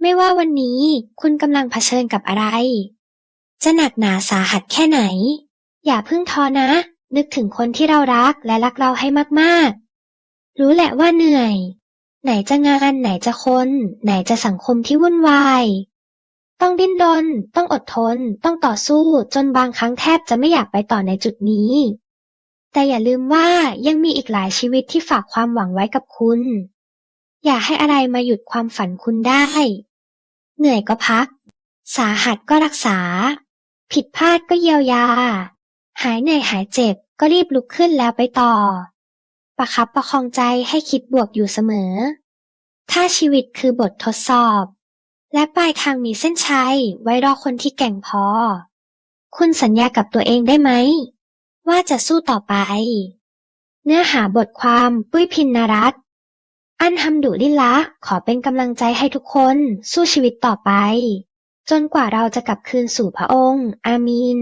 ไม่ว่าวันนี้คุณกำลังเผชิญกับอะไร จะหนักหนาสาหัสแค่ไหน อย่าพิ่งท้อนะ นึกถึงคนที่เรารักและรักเราให้มากๆ รู้แหละว่าเหนื่อย ไหนจะงานไหนจะคน ไหนจะสังคมที่วุ่นวาย ต้องดิ้นรนต้องอดทน ต้องต่อสู้จนบางครั้งแทบจะไม่อยากไปต่อในจุดนี้ แต่อย่าลืมว่ายังมีอีกหลายชีวิตที่ฝากความหวังไว้กับคุณ อย่าให้อะไรมาหยุดความฝันคุณได้ เหนื่อยก็พัก สาหัสก็รักษา ผิดพลาดก็เยียวยา หายเหนื่อยหายเจ็บก็รีบลุกขึ้นแล้วไปต่อ ประคับประคองใจให้คิดบวกอยู่เสมอ ถ้าชีวิตคือบททดสอบ และปลายทางมีเส้นชัยไว้รอคนที่แก่งพอ คุณสัญญากับตัวเองได้ไหม ว่าจะสู้ต่อไป เนื้อหาบทความปุ้ยพินนรัตน์ อันฮัมดุลิลละขอเป็นกำลังใจให้ทุกคนสู้ชีวิตต่อไป จนกว่าเราจะกลับคืนสู่พระองค์ อามีน